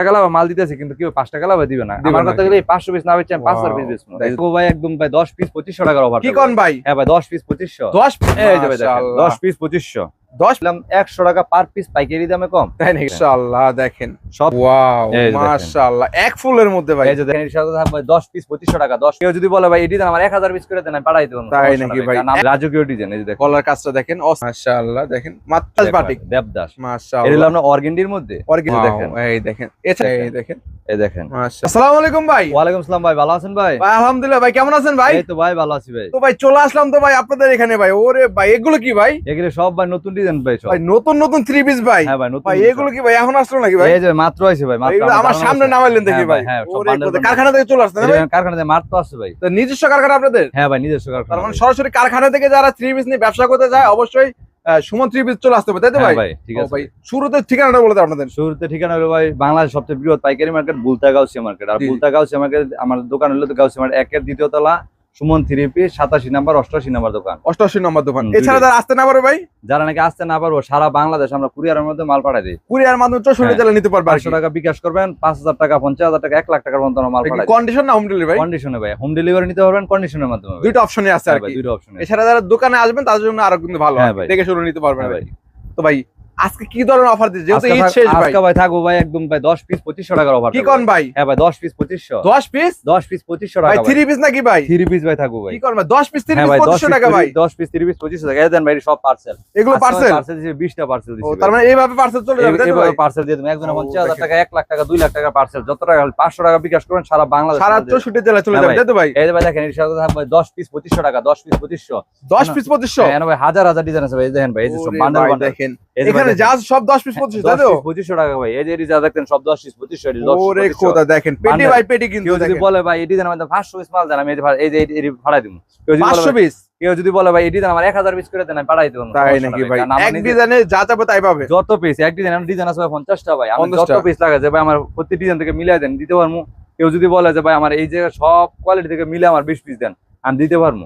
টাকা লাভ মাল দিতেছে কিন্তু কেউ পাঁচ টাকা লাভ দিবে না। আমার। কথা গেলে পাঁচশো পিস না বেচে আমি পাঁচশো পিস বেচবো। ভাই একদম ভাই দশ পিস পঁচিশশো টাকার অফার কি কন ভাই? হ্যাঁ ভাই দশ পিস পঁচিশশো। দশ। দশ পিস পঁচিশশো। দশ দিলাম একশো টাকা পার পিস পাইকারি দামে কম। তাই মাশাআল্লাহ দেখেন। সব ওয়াও। মাশাআল্লাহ এক ফুলের মধ্যে ভাই। এই যে দেখেন সাথে থাকবে দশ পিস টাকা দশ কেউ যদি বলে ভাই এটি দেন আমার পিস করে দেন আমি পাঠাই দেবো। তাই নাকি ভাই? রাজকীয় ডিজাইন এই যে দেখেন। কলার কাজটা দেখেন মাশাআল্লাহ দেখেন বাটিক। দেবদাস। এটা আপনার অর্গেন্ডির মধ্যে? অর্গেন Wow, দেখেন। এই দেখেন এছাড়া এই দেখেন। এই দেখেন। আসসালামু আলাইকুম ভাই। আসসালাম ভাই ভালো আছেন ভাই? ভাই আলহামদুলিল্লাহ ভাই কেমন আছেন ভাই? এই তো ভাই ভালো আছি ভাই। তো ভাই চলে আসলাম তো ভাই আপনাদের এখানে ভাই। ওরে ভাই এগুলো কি ভাই? এগুলো সব ভাই নতুন ডিজাইন ভাই ভাই নতুন নতুন থ্রি পিস ভাই। হ্যাঁ ভাই নতুন ভাই এগুলো কি ভাই এখন আসলো নাকি ভাই? এই যে মাত্র আছে ভাই মাত্র আমার সামনে নামাইলেন দেখি হ্যাঁ ভাই। হ্যাঁ সব ওরে বান্ডেল কোথায়- বান্ডেল। কারখানা থেকে চলে আসছে না ভাই? কারখানা থেকে মাত্র আছে ভাই। তো নিজস্ব কারখানা আপনাদের? হ্যাঁ ভাই নিজস্ব তার মানে সরাসরি কারখানা থেকে যারা থ্রি পিস নিয়ে ব্যবসা করতে যায় অবশ্যই সুমন চলে আসতে হবে তাই তো ভাই? ভাই ঠিক আছে ভাই শুরুতে ঠিকানাটা বলে আপনাদের। শুরুতে ঠিকানা হলো ভাই বাংলাদেশ সবচেয়ে বৃহৎ পাইকারি মার্কেট বুলতা গাউসিয়া মার্কেট। আর বুলতা গাউসিয়া মার্কেট আমার দোকান হলো তো গাউসিয়া মার্কেট একের দ্বিতীয় তলা সুমন থ্রি পিস সাতাশি নাম্বার অষ্টআশি নাম্বার দোকান। অষ্টআশি নাম্বার দোকান। এছাড়া যারা আসতে না পারে ভাই? যারা নাকি আসতে না পারব সারা বাংলাদেশ আমরা কুরিয়ারের মধ্যে মাল পাঠাই দিই। কুরিয়ার মাধ্যমে চৌষট্টি হ্যাঁ। জেলা নিতে পারবে আর পাঁচশো টাকা বিকাশ করবেন পাঁচ হাজার টাকা পঞ্চাশ হাজার টাকা এক লাখ টাকার মতো মাল পাঠাই কন্ডিশন না হোম ডেলিভারি কন্ডিশনে ভাই হোম ডেলিভারি নিতে পারবেন কন্ডিশনের মাধ্যমে। দুইটা অপশনই আছে আর হ্যাঁ কি। দুইটা অপশন এছাড়া যারা দোকানে আসবেন তাদের জন্য আরও কিন্তু ভালো হ্যাঁ। ভাই। দেখে শুনে নিতে পারবেন ভাই। তো ভাই আজকে কি ধরনের অফার দিচ্ছে যেহেতু ঈদ শেষ ভাই আজকে ভাই। থাকব ভাই একদম ভাই দশ পিস পঁচিশশো টাকার অফার কি কোন ভাই? হ্যাঁ ভাই দশ পিস পঁচিশশো। দশ পিস দশ পিস পঁচিশশো ভাই টাকা থ্রি পিস নাকি ভাই? থ্রি পিস ভাই থাকব ভাই। কি কোন ভাই? দশ পিস থ্রি হ্যাঁ পিস ভাই দশ পঁচিশশো পিস টাকা ভাই। দশ পিস থ্রি পিস পঁচিশশো টাকা। এই দেন ভাই সব পার্সেল এগুলো পার্সেল পার্সেল দিয়েছে বিশটা পার্সেল ও তার মানে এইভাবে পার্সেল চলে যাবে তাই তো ভাই? পার্সেল দিয়ে দেবেন। একজনে ও, পঞ্চাশ হাজার দেখেন। টাকা এক লাখ টাকা দুই লাখ টাকা পার্সেল যত টাকা হলে পাঁচশো টাকা বিকাশ করবেন সারা বাংলাদেশ সারা আমাদের- চৌষট্টি জেলায় চলে হ্যাঁ যাবে ভাই। তাই তো ভাই? এই ভাই দেখেন এর সাথে থাকবে দশ পিস পঁচিশশো টাকা দশ পিস পঁচিশশো। দশ না। পিস পঁচিশশো? হ্যাঁ ভাই হাজার হাজার ডিজাইন আছে ভাই এই দেখেন ভাই এই যে সব বান্ডেল বান্ডেল দেখেন। এই ভাই এখানে দেখেন। যা সব দশ পিস পঁচিশ তাই তো? পিস পঁচিশশো টাকা ভাই। এই যে এটি যা সব দশ পিস পঁচিশশো এটি দশ ওরে খোদা দেখেন পেটি বান্ডেল। পেটি কিন্তু কেউ যদি বলে ভাই এটি দেন আমাদের পাঁচশো পিস মাল দেন আমি এই যে এই যে এটি- এটি ভাড়া দিব কেউ যদি বলে ভাই- পিস? কেউ যদি বলে ভাই এটি দেন আমার এক হাজার পিস করে দেন আমি পাঠাই দেবো। তাই নাকি ভাই? এক ডিজাইনে যা চাবে তাই পাবে। যত পিস এক ডিজাইন ডিজাইন আছে ভাই পঞ্চাশটা ভাই। আমি 50 যত পিস লাগে যে ভাই আমার প্রতি ডিজাইন থেকে মিলাই দেন দিতে পারব কেউ যদি বলে যে ভাই আমার এই জায়গায় সব কোয়ালিটি থেকে মিলে আমার বিশ পিস দেন। আমি দিতে পারব।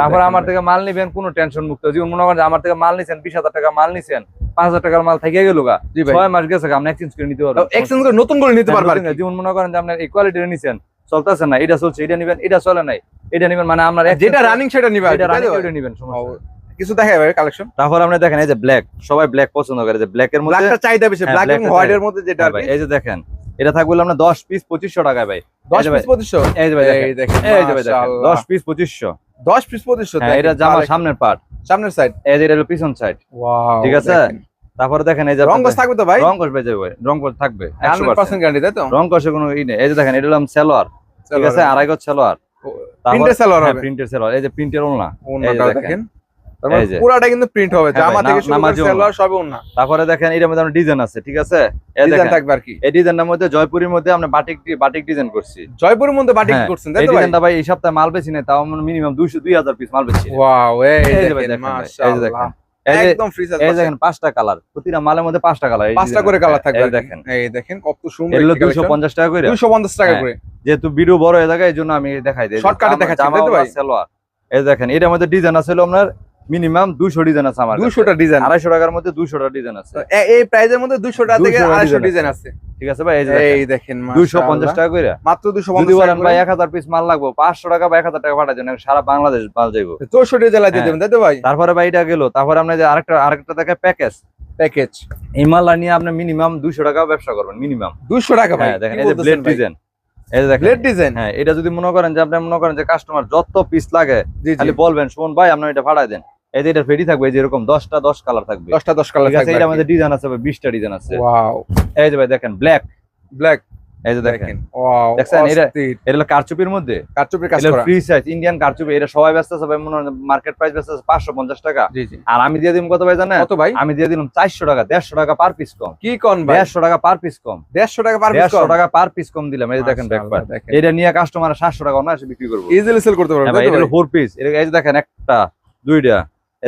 তারপর আমার থেকে মাল নিবেন কোনো টেনশন মুক্ত। জীবন মনে করেন আমার থেকে মাল নিছেন বিশ হাজার টাকা মাল নিছেন পাঁচ হাজার টাকার মাল থেকে গেল গা। ছয় মাস গেছে আপনি এক্সচেঞ্জ করে নিতে পারবেন। এক্সচেঞ্জ করে নতুন করে নিতে পারবে আর কি। যেমন মনে করেন যে আপনার এই কোয়ালিটি নিছেন চলতেছে না এটা চলছে এটা নিবেন এটা চলে নাই এটা নিবেন মানে আপনার যেটা রানিং সেটা নিবে আর কি, এটা রানিং? এটা নিবেন কিছু দেখায় ভাই কালেকশন তারপর আপনি দেখেন এই যে ব্ল্যাক সবাই ব্ল্যাক পছন্দ করে যে ব্ল্যাক এর মধ্যে চাহিদা বেশি হ্যাঁ, ব্ল্যাক এবং হোয়াইট এর মধ্যে যেটা হ্যাঁ এই যে দেখেন এটা থাকবে আপনার দশ পিস পঁচিশশো টাকায় ভাই। দশ পিস পঁচিশশো? এই যে ভাই এই যে ভাই দশ পিস পঁচিশশো। দশ পিস পঁচিশশো হ্যাঁ এটা জামা সামনের পার্ট সামনের সাইড এই যে এটা পিছন সাইড ঠিক আছে? তারপরে দেখেন এই যে রং আপনাদের- থাকবে তো ভাই? রং কষ বেজে ভাই রং কষ থাকবে একশো হান্ড্রেড পার্সেন্ট গ্যারান্টি তাই তো? রং কষে কোনো ই নেই। এই যে দেখেন এটা সালোয়ার। ঠিক আছে? আড়াই গজ সালোয়ার। প্রিন্টের হবে। প্রিন্টের সালোয়ার। এই যে প্রিন্টের ওলনা। ওন্নাটাও দেখেন। পুরাটা কিন্তু প্রিন্ট হবে হ্যাঁ জামা থেকে না- শুরু করে নামাজি ওন্না। ওন্না তারপরে দেখেন মধ্যে আমরা ডিজাইন আছে ঠিক আছে? এই ডিজাইন থাকবে আর কি। এই ডিজাইনের মধ্যে জয়পুরের মধ্যে আমরা বাটিক বাটিক ডিজাইন করছি। জয়পুরের মধ্যে বাটিক হ্যাঁ, করছেন তাই এই তো ভাই? ডিজাইনটা ভাই এই সপ্তাহে মাল বেশি নেই তাও মিনিমাম দুইশো দুই হাজার পিস মাল ওয়াও এই দেখেন মাশাআল্লাহ। একদম ফ্রি সাইজ এই দেখেন পাঁচটা কালার প্রতিটা মালের মধ্যে পাঁচটা কালার পাঁচটা করে কালার থাকবে। দেখেন। এই দেখেন কত সুন্দর এগুলো দুইশো। পঞ্চাশ টাকা করে। 250 টাকা হ্যাঁ, করে। যেহেতু ভিডিও বড় হয়ে থাকে আমি দেখাই দিই। দেখাচ্ছেন, তাই তো ভাই? সালোয়ার এই দেখেন এটার মধ্যে ডিজাইন আছে হলো আপনার মিনিমাম দুইশো ডিজাইন আছে আমার 200 টা ডিজাইন। আড়াইশো টাকার মধ্যে দুইশোটা ডিজাইন আছে। এই প্রাইজের মধ্যে 200 টাকা থেকে 200 250 ডিজাইন আছে। ঠিক আছে ভাই এই দেখেন। দুইশো পঞ্চাশ টাকা করে মাত্র যদি 250 বলেন টাকা ভাই এক হাজার পিস মাল লাগবে পাঁচশো টাকা বা এক হাজার টাকা পাঠাই সারা বাংলাদেশ মাল যাইবো। 64 জেলায় দিয়ে হ্যাঁ। দেবেন তাই তো ভাই? তারপরে ভাই এটা গেল। তারপরে আপনি যে আরেকটা আরেকটা দেখে প্যাকেজ প্যাকেজ এই মালটা নিয়ে আপনি মিনিমাম দুইশো টাকা ব্যবসা করবেন মিনিমাম। 200 টাকা ভাই হ্যাঁ দেখেন এই যে ব্লেড ডিজাইন হ্যাঁ এটা যদি মনে করেন যে আপনি মনে করেন যে কাস্টমার যত পিস লাগে খালি বলবেন সুমন ভাই আপনার এটা ভাড়ায় দেন। এই যে এটা ফেরি থাকবে এই যে এরকম দশটা দশ কালার থাকবে। 10টা 10 কালার ঠিক আছে এটা আমাদের ডিজাইন আছে বিশটা ডিজাইন আছে। এই যে ভাই দেখেন ব্ল্যাক ব্ল্যাক এই যে দেখেন। দেখেন দেখছেন, এটা- এটা হলো কারচুপির মধ্যে। কারচুপির কাজ করা। ফ্রি সাইজ ইন্ডিয়ান কারচুপি এটা সবাই ব্যস্ত আছে ভাই মনে মার্কেট প্রাইস ব্যস্ত আছে টাকা। আর আমি দিয়ে দিলাম কত ভাই জানেন? কত ভাই? আমি দিয়ে দিলাম চারশো টাকা দেড়শো টাকা পার পিস কম। কি কোন ভাই? দেড়শো টাকা পার পিস কম। 150 টাকা পার পিস টাকা পার পিস কম দিলাম এই যে দেখেন ব্যাকপার এটা নিয়ে কাস্টমার সাতশো টাকা অনায়াসে বিক্রি করব। ইজিলি সেল করতে পারবেন হ্যাঁ ভাই, এটা ফোর পিস এই যে দেখেন একটা দুইটা।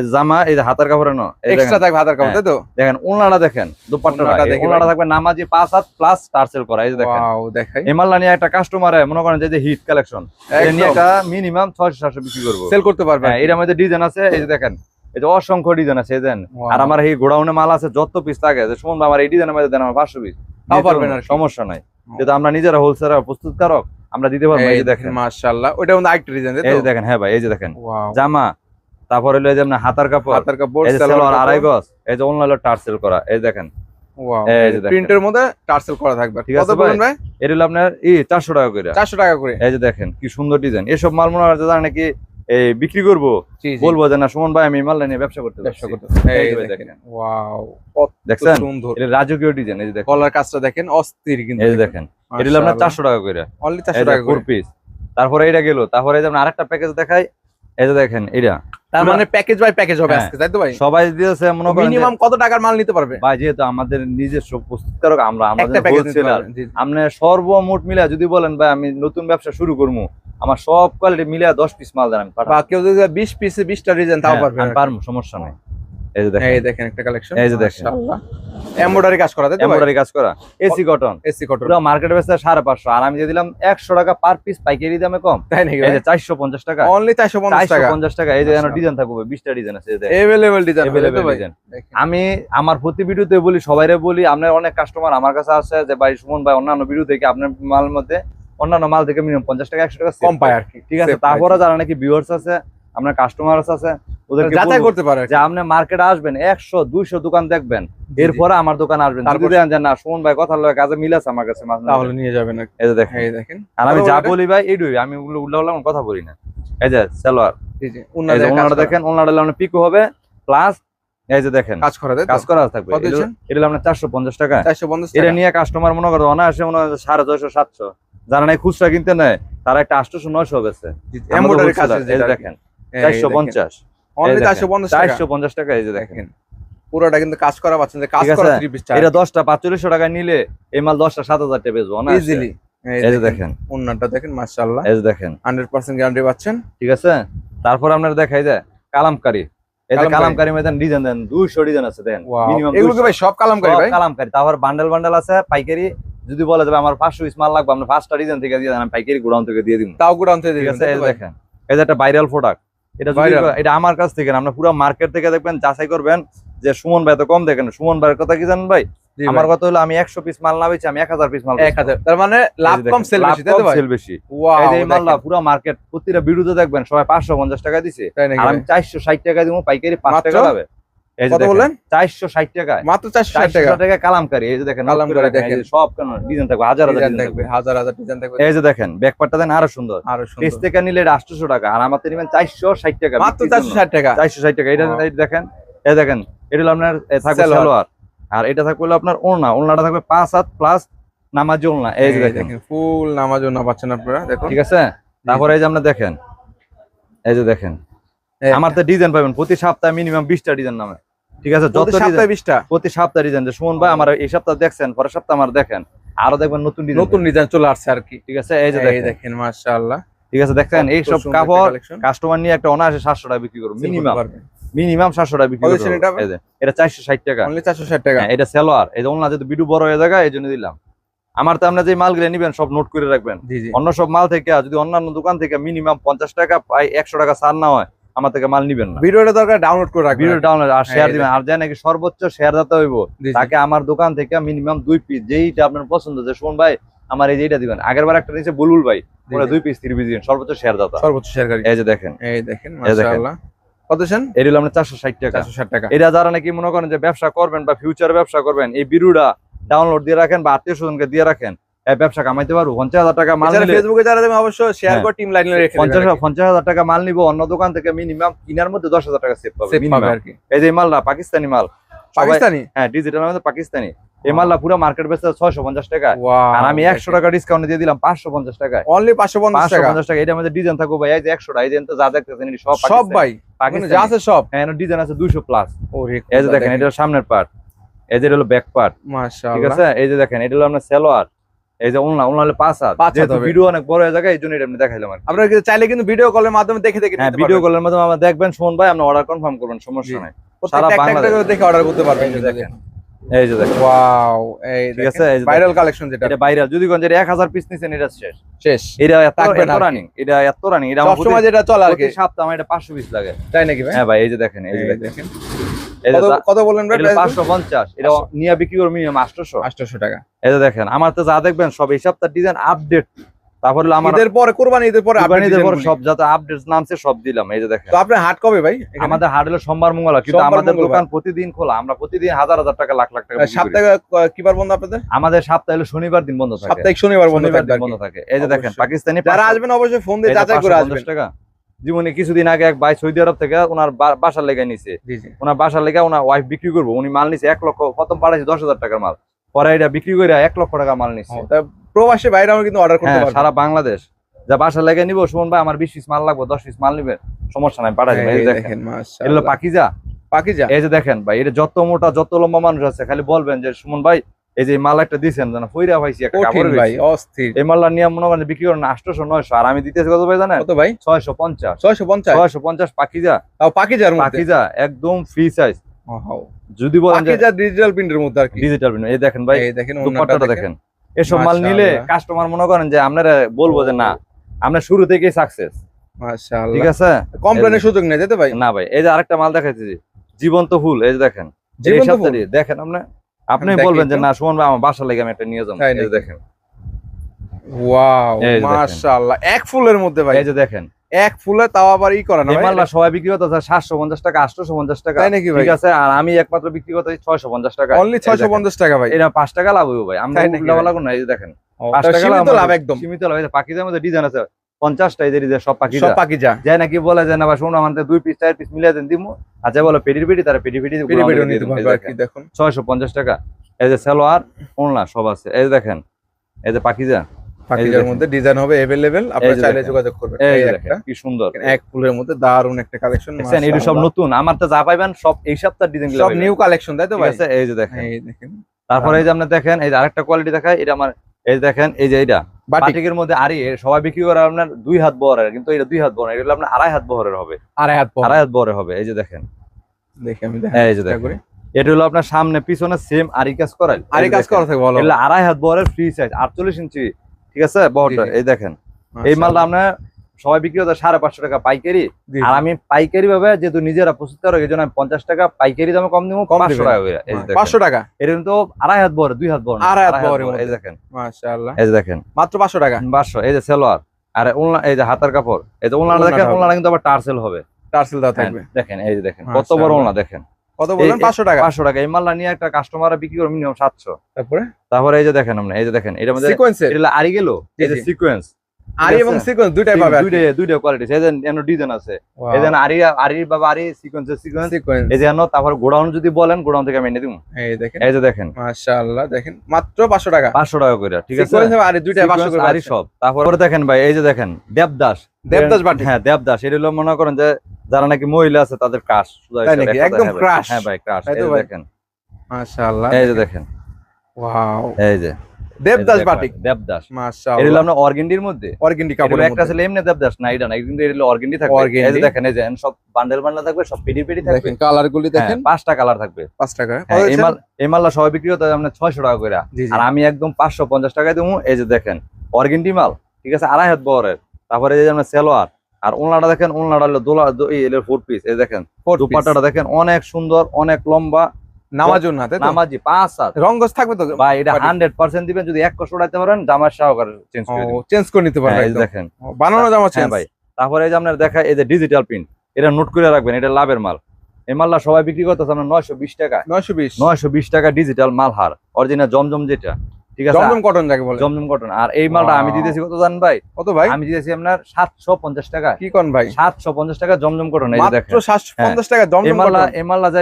জামা এই যে হাতার কাপড় নো এক্সট্রা দেখেন, থাকবে হাতার কাপড় হ্যাঁ। তাই তো দেখেন ওনাটা দেখেন দুপাট্টা ওড়নাটা দেখি ওনাটা। থাকবে নামাজি পাঁচ হাত প্লাস টার্সেল করা এই যে দেখেন ওয়াও দেখাই এই নিয়ে একটা কাস্টমার মনে করেন যে হিট কালেকশন এটা নিয়ে একটা মিনিমাম ছয়শো সাতশো বিক্রি করব সেল করতে পারবেন হ্যাঁ এটার মধ্যে ডিজাইন আছে এই যে দেখেন এই যে অসংখ্য ডিজাইন আছে দেন আর আমার এই গোডাউনে মাল আছে যত পিস লাগে যে সুমন আমার এই ডিজাইনের মধ্যে দেন আমার পাঁচশো পিস তাও পারবেন আর সমস্যা নাই যেহেতু আমরা নিজেরা হোলসেলার প্রস্তুতকারক আমরা দিতে পারব এই যে দেখেন মাশাআল্লাহ ওটা মধ্যে আরেকটা ডিজাইন এই যে দেখেন হ্যাঁ ভাই এই যে দেখেন জামা তারপর হলো এই যে আপনার হাতার কাপড় হাতার কাপড় এই যে সালোয়ার আড়াই গজ এই যে অন্য হলো টার্সেল করা এই দেখেন। প্রিন্টের মধ্যে টার্সেল করা থাকবে ঠিক কত আছে ভাই এটা হলো আপনার ই টাকা করে 400 টাকা করে এই যে দেখেন কি সুন্দর ডিজাইন এসব মাল মনে হয় নাকি এই বিক্রি করব বলব যে না সুমন ভাই আমি মাল নিয়ে ব্যবসা করতে ব্যবসা করতে এই এই দেখেন দেখেন ওয়াও কত সুন্দর এটা রাজকীয় ডিজাইন এই যে দেখেন কলার কাজটা দেখেন অস্থির কিন্তু এই দেখেন এটা হলো আপনার চারশো টাকা করে অনলি এই 400 টাকা করে পিস তারপরে এটা গেল তারপরে আরেকটা প্যাকেজ দেখাই এই যে দেখেন এটা তার মানে প্যাকেজ বাই প্যাকেজ হবে। আজকে তাই তো ভাই? সবাই দিয়েছে মনে করেন মিনিমাম কত টাকার মাল নিতে পারবে? ভাই যেহেতু আমাদের নিজস্ব প্রস্তুতকারক আমরা আমাদের হোলসেলার সর্বমোট মিলা যদি বলেন ভাই আমি নতুন ব্যবসা শুরু করব আমার সব কোয়ালিটি মিলে দশ পিস মাল দেন আমি। কেউ যদি 20 পিসে 20টা ডিজাইন তাও হ্যাঁ, পারবে পারব সমস্যা নাই। এই যে দেখেন। এই দেখেন একটা কালেকশন এই যে দেখেন। এমব্রয়ডারি কাজ করা তাই এমব্রয়ডারি কাজ করা। এসি কটন এসি কটন পুরো মার্কেটে বেচতে সাড়ে পাঁচশো। আর আমি দিয়ে দিলাম একশো টাকা পার পিস পাইকারি দামে কম। তাই নাকি এই যে চারশো পঞ্চাশ টাকা। অনলি 450 টাকা। পঞ্চাশ টাকা। এই যে। ডিজাইন থাকবে ডিজাইন আছে এই যে দেখেন। ডিজাইন। আমি আমার প্রতি ভিডিওতে বলি সবাইরে বলি আপনার অনেক কাস্টমার আমার কাছে আছে যে ভাই সুমন ভাই অন্যান্য ভিডিও থেকে আপনার মাল মধ্যে অন্যান্য মাল থেকে মিনিমাম পঞ্চাশ টাকা একশো টাকা কম পায় আর কি। ঠিক আছে? তারপরে যারা নাকি ভিউয়ার্স আছে আপনার কাস্টমার আছে ওদেরকে যাচাই করতে পারে যে আপনি মার্কেটে আসবেন একশো দুইশো দোকান দেখবেন। এরপরে আমার দোকানে আসবেন। তারপর- দেখেন যে না সুমন ভাই কথা লয় কাজে মিল আছে আমার কাছে। তাহলে নিয়ে যাবেন এই দেখেন। এই দেখেন। আর আমি যা বলি ভাই এইটুই আমি ওগুলো উল্টা উল্টা কথা বলি না। এই যে সালোয়ার। এই। দেখেন ওনাটা পিকো হবে প্লাস এই যে দেখেন কাজ করা কাজ করা থাকবে। এটা? আপনার চারশো পঞ্চাশ টাকা। এটা নিয়ে কাস্টমার মনে করে অনায়াসে মনে হয় সাড়ে ছয়শো সাতশো। যারা নাই খুচরা কিনতে নেয় তারা একটা আটশো নয়শো বেছে দেখেন চারশো পঞ্চাশ। অনলি 450 টাকা। চারশো পঞ্চাশ টাকা এই যে দেখেন। পুরোটা কিন্তু কাজ করা পাচ্ছেন যে কাজ করা আছে? 3 পিস এটা দশটা পাঁচচল্লিশশো টাকা নিলে এই মাল দশটা সাত হাজার টাকা বেচবো অনায়াসে। ইজিলি এই যে দেখেন দেখেন। মাশাআল্লাহ। এই যে দেখেন। 100% গ্যারান্টি পাচ্ছেন। ঠিক আছে? তারপর আপনার দেখাই যায় কালামকারি। এই যে কালামকারী। মধ্যে ডিজাইন দেন দুইশো ডিজাইন আছে দেন মিনিমাম এগুলো ভাই সব কালামকারী ভাই? কালামকারি। তারপর বান্ডেল বান্ডেল আছে পাইকারি। যদি বলে যাবে আমার পাঁচশো পিস মাল লাগবে আমরা পাঁচটা ডিজাইন থেকে দিয়ে দেন পাইকারি গোডাউন থেকে দিয়ে দিব। তাও গুড় থেকে ঠিক আছে? এই? দেখেন। এই যে একটা ভাইরাল প্রোডাক্ট এটা যদি এটা আমার কাছ থেকে না, পুরো মার্কেট থেকে দেখবেন যাচাই করবেন যে সুমন ভাই তো কম দেখেন সুমন ভাইয়ের কথা কি জানেন ভাই? আমার কথা হলো আমি একশো পিস মাল না বেছি আমি এক হাজার পিস মাল 1000 তার মানে লাভ কম সেল বেশি সেল বেশি। এই পুরো মার্কেট প্রতিটা বিরুদ্ধে দেখবেন সবাই পাঁচশো পঞ্চাশ টাকা দিছে। আমি চারশো ষাট টাকা দিবো পাইকারি পাঁচ টাকা পাবে এই যে বললেন? চারশো ষাট টাকায়। মাত্র 460 চারশো টাকা। টাকা কালামকারি এই যে দেখেন কালামকারী দেখেন দেখেন। সব কেন ডিজাইন থাকবে হাজার হাজার ডিজাইন থাকবে হাজার হাজার ডিজাইন থাকবে। এই যে দেখেন দেন আরও সুন্দর। আরও পেজ থেকে নিলে টাকা আর আমাদের নিবেন চারশো ষাট টাকা মাত্র 460 টাকা। টাকা এটা দেখেন এই দেখেন এটা হলো আপনার থাকবে সালোয়ার। আর এটা থাকবে আপনার ওড়না ওড়নাটা থাকবে পাঁচ হাত প্লাস নামাজি ওড়না। এই যে দেখেন। ফুল নামাজও না পাচ্ছেন আপনারা দেখুন। ঠিক আছে? তারপরে এই যে দেখেন এই যে দেখেন। আমার তো ডিজাইন পাবেন প্রতি সপ্তাহে মিনিমাম বিশটা ডিজাইন নামে। ঠিক আছে? যত প্রতি ডিজাইন সপ্তাহে 20টা প্রতি সপ্তাহে ডিজাইন সুমন ভাই আমার এই সপ্তাহ দেখছেন পরের সপ্তাহ আমার দেখেন। আরও দেখবেন নতুন ডিজাইন নতুন ডিজাইন চলে আসছে আর কি। ঠিক আছে? এই যে দেখেন। দেখেন মাশাআল্লাহ। ঠিক আছে? দেখছেন? এই সব কাপড় কাস্টমার নিয়ে একটা অনায়াসে সাতশো টাকা বিক্রি করব মিনিমাম মিনিমাম সাতশো টাকা বিক্রি করব? এই যে, এটা চারশো ষাট টাকা। Only 460 টাকা। হ্যাঁ, এটা সেলোয়ার এই যে ওনার যেহেতু বিডু বড় হয়ে জায়গা এই জন্য দিলাম। আমার তো আপনার যে মালগুলো নিবেন সব নোট করে রাখবেন। অন্য সব মাল থেকে যদি অন্যান্য দোকান থেকে মিনিমাম পঞ্চাশ টাকা প্রায় একশো টাকা ছাড় না হয় আমার থেকে মাল নিবেন না। ভিডিওটা দরকার ডাউনলোড করে রাখবেন। ভিডিও ডাউনলোড আর শেয়ার দিবেন। আর যায় নাকি সর্বোচ্চ শেয়ার দিতে হইব। তাকে আমার দোকান থেকে মিনিমাম দুই পিস যেইটা আপনার পছন্দ যে শুন ভাই আমার এই যেটা দিবেন। আগের বার একটা নিচে বুলুল ভাই ওরা দুই পিস থ্রি পিস দিবেন সর্বোচ্চ শেয়ার দাতা। সর্বোচ্চ শেয়ারকারী এই যে দেখেন। এই দেখেন। মাশাআল্লাহ। কত সেন এটা হলো আপনার চারশো ষাট টাকা। 460 টাকা। এটা যারা নাকি মনে করেন যে ব্যবসা করবেন বা ফিউচার ব্যবসা করবেন এই ডাউনলোড দিয়ে রাখেন বা আত্মীয় স্বজনকে দিয়ে রাখেন ব্যবসা কামাইতে পারব পঞ্চাশ হাজার টাকা মাল ফেসবুকে যারা দেবেন অবশ্যই শেয়ার হ্যাঁ। করে টিম লাইনে রেখে পঞ্চাশ পঞ্চাশ হাজার টাকা মাল নিবো অন্য দোকান থেকে মিনিমাম কিনার মধ্যে দশ হাজার টাকা সেভ পাবে। আর কি। এই যে মালটা পাকিস্তানি মাল। পাকিস্তানি? হ্যাঁ ডিজিটাল মধ্যে পাকিস্তানি। এই মালটা পুরো মার্কেট বেচতে ছয়শো পঞ্চাশ টাকা আর আমি একশো টাকা ডিসকাউন্ট দিয়ে দিলাম পাঁচশো পঞ্চাশ টাকায়। অনলি 550 পাঁচশো টাকা? পঞ্চাশ টাকা এটার মধ্যে ডিজাইন থাকব ভাই এই যে একশো এই যে যা দেখতেছেন সব সব ভাই মানে যা আছে সব। হ্যাঁ ডিজাইন আছে দুইশো প্লাস এই যে দেখেন এটা সামনের পার্ট এই যে এটা হলো ব্যাক পার্ট ঠিক আছে? এই যে দেখেন এটা হলো আপনার সেলোয়ার। এই যে ওনলা হলো পাঁচ হাত। ভিডিও অনেক বড় হয়ে যায় এই জন্য এটা আমি দেখাইলাম আর আপনারা চাইলে কিন্তু ভিডিও কলের মাধ্যমে দেখে দেখে হ্যাঁ ভিডিও কলের মাধ্যমে আমরা দেখবেন শোন ভাই আপনি অর্ডার কনফার্ম করবেন সমস্যা নাই। একটা বাংলাদেশ। দেখে অর্ডার করতে পারবেন দেখেন। এই যে দেখেন। ওয়াও এই ঠিক আছে, ভাইরাল কালেকশন যেটা। এটা ভাইরাল যদি কোন যে এক হাজার পিস নিছেন এটা শেষ। শেষ। এটা এত। রানিং এটা এত রানিং এটা আমার সময় যেটা চলে আর কি। সপ্তাহে আমার এটা পাঁচশো পিস লাগে। তাই নাকি ভাই? হ্যাঁ ভাই এই যে দেখেন এই যে দেখেন। কত ভাই এটা নিয়ে বিক্রি করব মিনিমাম টাকা। এই যে দেখেন আমার তো যা দেখবেন সব এই সপ্তাহ ডিজাইন আপডেট তারপর হলো আমার ঈদের পরে কোরবানি ঈদের পরে আপনি কুরবানিদের পর design সব যত আপডেট নামছে সব দিলাম এই যে দেখেন। তো আপনার হাট কবে ভাই আমাদের হাট হলো সোমবার মঙ্গলবার। কিন্তু আমাদের দোকান প্রতিদিন খোলা। আমরা প্রতিদিন হাজার হাজার টাকা লাখ লাখ টাকা সপ্তাহে কিবার বন্ধ আপনাদের? আমাদের সপ্তাহ হলো শনিবার দিন বন্ধ থাকে। সাপ্তাহিক শনিবার বন্ধ থাকে এই যে দেখেন পাকিস্তানি যারা আসবেন অবশ্যই ফোন দিয়ে যাচাই করে 550 আসবেন। টাকা। জীবনে কিছুদিন আগে এক ভাই সৌদি আরব থেকে ওনার বাসার লেগে নিছে। ওনার বাসার লেগে ওনার ওয়াইফ বিক্রি করব। উনি মাল নিছে এক লক্ষ প্রথম পাঠাইছে দশ হাজার টাকার মাল। পরে এটা বিক্রি করে এক লক্ষ টাকা মাল নিচ্ছে প্রবাসী বাইরেও কিন্তু অর্ডার করতে হ্যাঁ সারা বাংলাদেশ। যা বাসা লেগে নিবো সুমন ভাই আমার বিশ পিস মাল লাগবে দশ পিস মাল নিবে। সমস্যা নাই পাঠাই দেখেন দেখেন এগুলো পাকিজা। পাকিজা? এই যে দেখেন ভাই এটা যত মোটা যত লম্বা মানুষ আছে খালি বলবেন যে সুমন ভাই এই যে মাল একটা দিচ্ছেন যেন ফইরা ভাইছি একটা কাপড় ভাই অস্থির। এই মালটা নিয়ে মনে করেন বিক্রি করেন আটশোশো নয়শো। আর আমি দিতেছি কত ভাই জানেন? কত ভাই? ছয়শো পঞ্চাশ। ছয়শো পঞ্চাশ? ছয়শো পঞ্চাশ পাকিজা। তাও পাকিজার মধ্যে? পাকিজা একদম ফ্রি সাইজ যদি বলেন যে পাকিজা ডিজিটাল প্রিন্টের মধ্যে আর কি? ডিজিটাল প্রিন্ট এই দেখেন ভাই এই দেখেন দুপাট্টাটা দেখেন। এসব মাল নিলে কাস্টমার মনে করেন যে আপনারা বলব যে না আপনার শুরু থেকেই সাকসেস মাশাআল্লাহ। ঠিক আছে? কমপ্লেনের সুযোগ নেই যেতে ভাই? না ভাই এই যে আরেকটা মাল দেখাইতেছি জীবন্ত ফুল এই যে দেখেন? দেখেন আপনি। আপনি বলবেন যে না সুমন ভাই আমার বাসা লেগে আমি একটা নিয়ে যাব। এই দেখেন। ওয়াও। মাশাআল্লাহ এক ফুলের মধ্যে ভাই। এই যে দেখেন। এক ফুলে তাও আবার ই করে না সবাই বিক্রি করতে সাতশো পঞ্চাশ টাকা আটশো পঞ্চাশ টাকা। তাই নাকি ভাই? ঠিক আছে আর আমি একমাত্র বিক্রি করতে ছয়শো পঞ্চাশ টাকা। অনলি ছয়শো পঞ্চাশ টাকা ভাই। এটা পাঁচ টাকা লাভ হইব ভাই। আমরা ভাই? লাগুন না এই যে দেখেন। ও, পাঁচ তা টাকা লাভ লাভ একদম। সীমিত লাভ। এই যে পাখিদের মধ্যে ডিজাইন আছে পঞ্চাশটা এই যে ডিজাইন সব পাখি সব পাকিজা যায় নাকি বলে যে না ভাই শোনো আমাদের দুই পিস চার পিস মিলিয়ে দেন দিমু আচ্ছা বলো পেডি পেডি তারা পেডি পেডি পেরি পেরি নিতে পারবে আর কি দেখুন ছয়শো পঞ্চাশ টাকা এই যে সালোয়ার ওনলা সব আছে এই যে দেখেন এই যে পাখিজা পাকিজার দেখেন। মধ্যে ডিজাইন হবে अवेलेबल এই আপনারা যে চাইলে দেখেন। যোগাযোগ করবেন এই এই যে একটা দেখেন কি সুন্দর এক ফুলের মধ্যে দারুন একটা কালেকশন দেখছেন এটা সব নতুন আমার তো যা পাইবেন সব এই সপ্তাহ ডিজাইন সব নিউ কালেকশন তাই তো ভাই এই যে দেখেন এই দেখেন তারপরে এই যে আপনি দেখেন এই যে আরেকটা কোয়ালিটি দেখায় এটা আমার এই দেখেন এই যে এটা বাটিকের মধ্যে আরি সবাই বিক্রি করে আপনার দুই হাত বহরের কিন্তু এটা দুই হাত বহরের এটা আপনার আড়াই হাত বহরের হবে। আড়াই হাত আড়াই হাত বহরের হবে এই যে দেখেন। দেখে আমি এই যে দেখেন। এটা হলো আপনার সামনে পিছনে সেম আরি কাজ করাই আর কাজ করা থাকে ভালো আড়াই হাত বহরের ফ্রি সাইজ আটচল্লিশ ইঞ্চি ঠিক আছে বহরটা। এই দেখেন। এই মালটা আপনার সবাই বিক্রি হতো সাড়ে পাঁচশো টাকা পাইকারি। আর আমি পাইকারি ভাবে যেহেতু নিজেরা প্রস্তুত করে এই জন্য আমি পঞ্চাশ টাকা পাইকারি দামে কম দিব কম পাঁচশো টাকা। পাঁচশো টাকা? এটা কিন্তু আড়াই হাত বহর দুই হাত না, আড়াই হাত বহর, এই দেখেন। এই দেখেন। মাত্র পাঁচশো টাকা? পাঁচশো এই যে সেলোয়ার। আর ওলনা এই যে হাতার কাপড়। এই যে ওলনাটা দেখেন হবে। কিন্তু আবার টার্সেল হবে। টার্সেল দেওয়া হ্যাঁ, থাকবে? দেখেন এই যে দেখেন। কত বড় ওলনা দেখেন। কত বললেন? এই- পাঁচশো টাকা? পাঁচশো টাকা। এই মালটা নিয়ে একটা কাস্টমার বিক্রি করে মিনিমাম সাতশো। তারপরে? তারপরে এই যে দেখেন আপনি এই যে দেখেন। এটা মধ্যে সিকোয়েন্সের এটা আরি গেল? এই যে সিকোয়েন্স আরি এবং। সিকোয়েন্স দুইটাই পাবে দুইটা দুইটা কোয়ালিটি যে এনো ডিজাইন আছে। যে আরি আরি বাবা আরি সিকোয়েন্স সিকোয়েন্স এই যে এনো তারপর গোডাউন যদি বলেন গোডাউন থেকে আমি এনে দিব। এই দেখেন। এই যে দেখেন। মাশাআল্লাহ দেখেন। মাত্র পাঁচশো টাকা। পাঁচশো টাকা করে ঠিক আছে? সিকোয়েন্স আরি দুইটাই পাঁচশো Sequence করে আরি সব। তারপরে দেখেন ভাই এই যে দেখেন দেবদাস। দেবদাস বাটি। হ্যাঁ দেবদাস। এটা হলো মনে করেন যে যারা নাকি মহিলা আছে তাদের ক্রাশ? একদম crush? হ্যাঁ ভাই ক্রাশ এই দেখেন। মাশাআল্লাহ। এই যে দেখেন। ওয়াও এই যে। দেবদাস বাটিক। দেবদাস। এটা হলো মাশাআল্লাহ অর্গেন্ডির মধ্যে। অর্গেন্ডি এটা কাপড়ের একটা ছিল এমনি দেবদাস না এটা না। এটা কিন্তু এটা অর্গেন্ডি থাকবে। এই দেখেন এই যে সব বান্ডেল বান্ডেল থাকবে সব পিডি পিডি থাকবে। দেখেন কালার গুলি হ্যাঁ, দেখেন। পাঁচটা কালার থাকবে। পাঁচ টাকা। হ্যাঁ, এই মাল এই মালটা সবাই বিক্রি হতে আপনার ছয়শো টাকা করে আর আমি একদম পাঁচশো পঞ্চাশ টাকায় দেবো। এই যে দেখেন অর্গেন্ডি মাল ঠিক আছে আড়াই হাত বহরের। তারপরে এই যে আপনার সেলোয়ার। আর ওলনাটা দেখেন ওলনাটা হলো দোলা ফোর পিস এই দেখেন। দুপাট্টাটা দেখেন অনেক সুন্দর অনেক লম্বা। নামাজুন হাতে নামাজি পাঁচ হাত। রঙ্গস থাকবে তো? ভাই এটা। হান্ড্রেড পার্সেন্ট দিবেন যদি এক কষ্ট পারেন জামার সাহকার চেঞ্জ করে চেঞ্জ করে নিতে হ্যাঁ। দেখেন। বানানো জামা হ্যাঁ চেঞ্জ ভাই তারপরে এই যে আপনার দেখা এই যে ডিজিটাল প্রিন্ট এটা নোট করে রাখবেন এটা লাভের মাল। এই মালটা সবাই বিক্রি করতেছে নয়শো বিশ টাকা নয়শো বিশ। নয়শো বিশ টাকা ডিজিটাল মাল হার অরিজিনাল জমজম যেটা। ঠিক আছে? জমজম কটন যাকে বলে। জমজম কটন আর এই মালটা আমি দিতেছি কত ভাই? কত ভাই? আমি দিতেছি আপনার সাতশো পঞ্চাশ টাকা। কি কোন ভাই? সাতশো পঞ্চাশ টাকা জমজম কটন এই দেখেন মাত্র সাতশো পঞ্চাশ টাকা এই জমজম কটন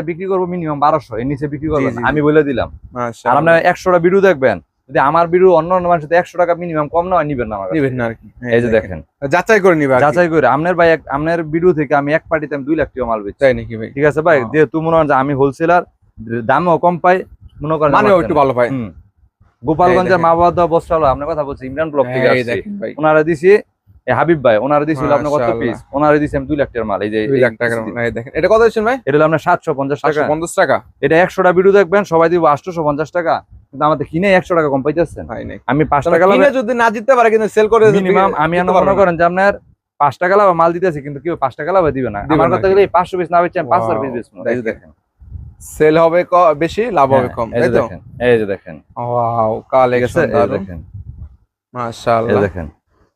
বিক্রি করব মিনিমাম এর নিচে বিক্রি। আমি বলে দিলাম। আর। আপনার একশোটা ভিডিও দেখবেন। যদি আমার ভিডিও অন্য অন্য মানুষের সাথে একশো টাকা মিনিমাম কম না হয় নিবেন না আমার নিবেন না এই যে দেখেন। যাচাই করে নিবে যাচাই করে। আপনার ভাই আপনার ভিডিও থেকে আমি এক পার্টিতে আমি দুই লাখ টাকা মাল তাই নাকি ভাই? ঠিক আছে ভাই. যেহেতু মনে হয় আমি হোলসেলার দামও কম পাই মনে করেন আমার একটু ভালো পাই। হুম। গোপালগঞ্জের। মা বাবা দেওয়া বস্ত্র হলো আপনার কথা বলছি ইমরান ব্লক থেকে আসছি। ওনারা দিছি হাবিব ভাই ওনারা দিছিল আপনার কত পিস ওনারা দিছি আমি দুই লাখ টাকার মাল এই যে দুই লাখ টাকার এই দেখেন। এটা কত দিচ্ছেন ভাই? এটা হলো আপনার সাতশো পঞ্চাশ টাকা। পঞ্চাশ টাকা। এটা একশোটা ভিডিও দেখবেন সবাই দিব আটশোশো পঞ্চাশ টাকা। কিন্তু আমাদের কিনে একশো টাকা কম পাইতেছেন। আমি পাঁচ টাকা কিনে যদি না জিততে পারে কিন্তু সেল করে মিনিমাম আমি দিতে এমন পারবে মনে করেন যে আপনার পাঁচ টাকা লাভ মাল দিতেছি কিন্তু কেউ পাঁচ টাকা লাভ দিবে না। আমার কথা গেলে পাঁচশো পিস না বেচে আমি পাঁচ হাজার পিস বেচবো দেখেন। সেল হবে ক- বেশি লাভ হবে হ্যাঁ, কম এই তো? দেখেন এই যে দেখেন। ওয়াও কালেকশন দেখেন। এই মাশাআল্লাহ দেখেন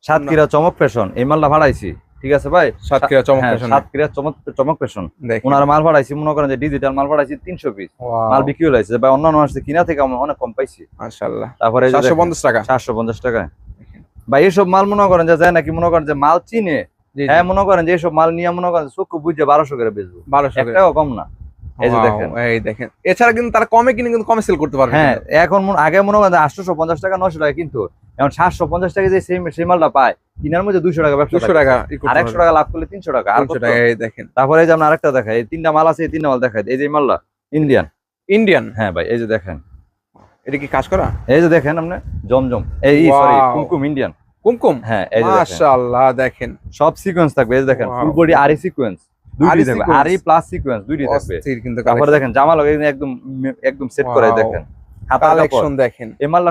সাতক্ষীরা চমক ফ্যাশন এই মালটা ভাড়াইছি ঠিক আছে ভাই? সাতক্ষীরা চমক হ্যাঁ, ফ্যাশন। সাতক্ষীরা চমক চমক ফ্যাশন। ওনার মাল ভাড়াইছি মনে করেন যে ডিজিটাল মাল ভাড়াইছি তিনশো পিস। মাল বিক্রি হয়েছে ভাই অন্যান্য আসছে কিনা থেকে আমি অনেক কম পাইছি। মাশাআল্লাহ। তারপরে এই যে সাতশো দেখেন, পঞ্চাশ টাকা। সাতশো পঞ্চাশ টাকায়। ভাই এইসব মাল মনে করেন যে যায় নাকি মনে করেন যে মাল চিনে? হ্যাঁ মনে করেন যে এইসব মাল নিয়ে মনে করেন চক্ষু বুঝে বারোশো করে বেচবো। বারোশো একটাও কম না। এই যে দেখেন। এই দেখেন। এছাড়া কিন্তু তারা কমে কিনে কিন্তু কমে সেল করতে পারবে হ্যাঁ এখন আগে মনে আটশো পঞ্চাশ টাকা নশো টাকা কিন্তু এখন সাতশো পঞ্চাশ টাকা যে সেই মালটা পায় কিনার মধ্যে দুশো টাকা ব্যবসা দুশো টাকা আর একশো টাকা লাভ করলে তিনশো টাকা আর 300 কত? টাকা এই দেখেন। তারপরে এই যে আমরা আরেকটা দেখাই এই তিনটা মাল আছে এই তিনটা মাল এই যে মালটা ইন্ডিয়ান ইন্ডিয়ান হ্যাঁ ভাই এই যে দেখেন। এটা কি কাজ করা? এই যে দেখেন আপনি জমজম। এই সরি কুমকুম ইন্ডিয়ান কুমকুম? হ্যাঁ এই যে দেখেন। মাশাআল্লাহ দেখেন। সব সিকোয়েন্স থাকবে এই যে দেখেন. ফুল বডি আরি সিকোয়েন্স দুইটি থাকবে sequence। প্লাস সিকোয়েন্স দুইটি থাকবে। কিন্তু তারপরে দেখেন জামা লাগে একদম একদম সেট করে দেখেন। কালেকশন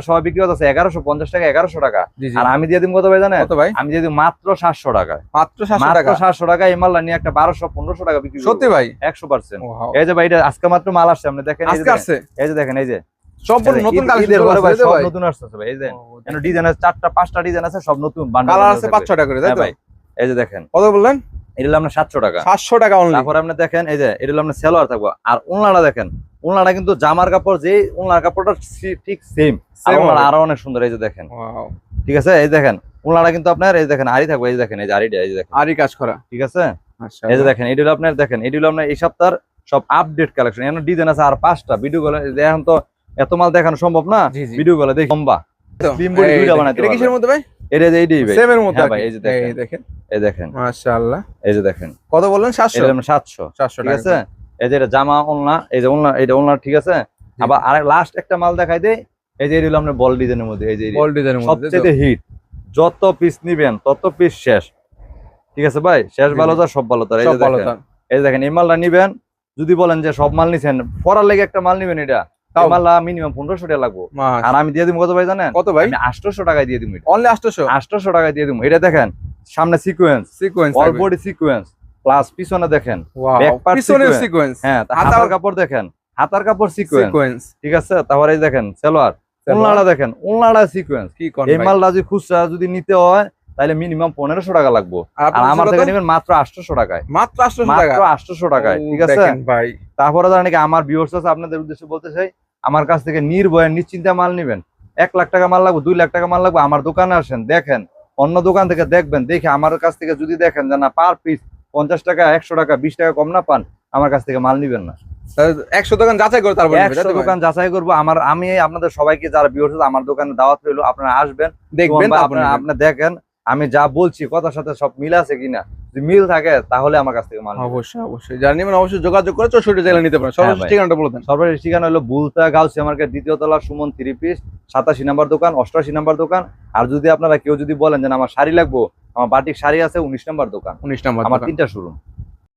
সবাই বিক্রি হচ্ছে এগারোশো পঞ্চাশ টাকা এগারোশো টাকা। আর আমি দিয়ে দিন কত ভাই জানেন? কত ভাই? আমি দিয়ে দিই মাত্র সাতশো টাকা। মাত্র টাকা? টাকা নিয়ে একটা বারোশো পনেরোশো টাকা বিক্রি সত্যি ভাই? একশো পার্সেন্ট Wow. এই যে ভাই এটা আজকে মাত্র মাল আসছে আপনি দেখেন এই যে এই যে দেখেন এই যে। সম্পূর্ণ নতুন কালেকশন ভাই সব নতুন আসছে ভাই এই যে। ডিজাইন আছে চারটা পাঁচটা ডিজাইন আছে সব নতুন কালার আছে থাকবে। পাঁচ ছটা করে তাই হ্যাঁ ভাই এই যে দেখেন। কত বললেন? এটা হলো আপনার সাতশো টাকা। সাতশো টাকা তারপর আপনি দেখেন এই যে এটা হলো আপনার সেলোয়ার থাকব। আর উনলাটা দেখেন উনলাটা কিন্তু জামার কাপড় যে উনলার কাপড়টা ঠিক সেম আর অনেক সুন্দর এই যে দেখেন। ঠিক আছে? এই দেখেন উনলাটা কিন্তু আপনার এই যে দেখেন আরি থাকবে এই দেখেন এই যে আরিটা এই যে দেখেন। আরই কাজ করা। ঠিক আছে? আচ্ছা। এই যে দেখেন এটা হলো আপনার দেখেন এটা হলো আপনার এই সপ্তাহের সব আপডেট কালেকশন এখন ডিজাইন আছে আর পাঁচটা। ভিডিও গুলো এখন তো এত মাল দেখানো সম্ভব না? ভিডিও গুলো দেখি। লম্বা। কিসের মধ্যে ভাই? এটা যে এইটাই ভাই। সেম এর মধ্যে হ্যাঁ ভাই, এই যে দেখেন। এই দেখেন। দেখেন মাশাআল্লাহ। এই যে দেখেন। কত বললেন? ঠিক আছে? এই যে এটা জামা ওলনা এই যে ওলনা এটা ওলনা ঠিক আছে? আবার আরেক লাস্ট একটা মাল দেখাই দেই। এই যে এটা হলো আপনার বল ডিজাইনের মধ্যে এই যে বল ডিজাইনের মধ্যে তাই সবচেয়ে হিট যত পিস নিবেন তত পিস শেষ। ঠিক আছে ভাই? শেষ ভালো। তার সব ভালো তার। এই যে দেখেন। এই মালটা নিবেন। যদি বলেন যে সব মাল নিছেন পরার লেগে একটা মাল নিবেন এটা। মিনিমাম পনেরোশো টাকা লাগবো। আর আমি দিয়ে দিব কত ভাই জানেন? কত ভাই? টাকায় দিয়ে দিব অনলি টাকায় দিয়ে দিব এটা দেখেন সামনে sequence sequence all body sequence plus পিছনে দেখেন পিছনের সিকোয়েন্স হ্যাঁ হাতার- হাতার কাপড় দেখেন। হাতার কাপড় সিকোয়েন্স সিকোয়েন্স ঠিক আছে? তারপরে দেখেন সালোয়ার। দেখেন সিকোয়েন্স এই মালটা যদি খুচরা যদি নিতে হয় তাহলে মিনিমাম পনেরোশো টাকা লাগবে। আর আমার থেকে নেবেন মাত্র আটশোশো টাকায়। মাত্র আটশোশো টাকা? আটশোশো টাকায় ঠিক আছে? ভাই। তারপরে ধরেন কি আমার ভিউয়ার্স আছে আপনাদের উদ্দেশ্যে বলতে চাই আমার কাছ থেকে নির্ভয়ে নিশ্চিন্তে মাল নিবেন। এক লাখ টাকা মাল লাগবে দুই লাখ টাকা মাল লাগবে আমার দোকানে আসেন দেখেন। অন্য দোকান থেকে দেখবেন দেখে আমার কাছ থেকে যদি দেখেন যে না পার পিস পঞ্চাশ টাকা একশো টাকা বিশ টাকা কম না পান আমার কাছ থেকে মাল নিবেন না। একশো দোকান যাচাই করে তারপর একশো দোকান যাচাই করব। আমার আমি আপনাদের সবাইকে যারা আছে আমার দোকানে দাওয়াত রইল আপনারা আসবেন। দেখবেন আপনারা আপনি দেখেন আমি যা বলছি কথার সাথে সব মিল আছে কিনা? যদি মিল থাকে তাহলে আমার কাছ থেকে মাল অবশ্যই অবশ্যই। জানি মানে অবশ্যই যোগাযোগ করে চৌষট্টি জেলা নিতে পারেন। সর্বোচ্চ ঠিকানাটা বলে দেন। সর্বশেষ ঠিকানা হলো বুলতা গাউসি মার্কেট দ্বিতীয় তলা সুমন থ্রি পিস সাতাশি নাম্বার দোকান অষ্টআশি নাম্বার দোকান। আর যদি আপনারা কেউ যদি বলেন যে আমার শাড়ি লাগবো আমার বাটিক শাড়ি আছে উনিশ নাম্বার দোকান। উনিশ নাম্বার আমার তিনটা শোরুম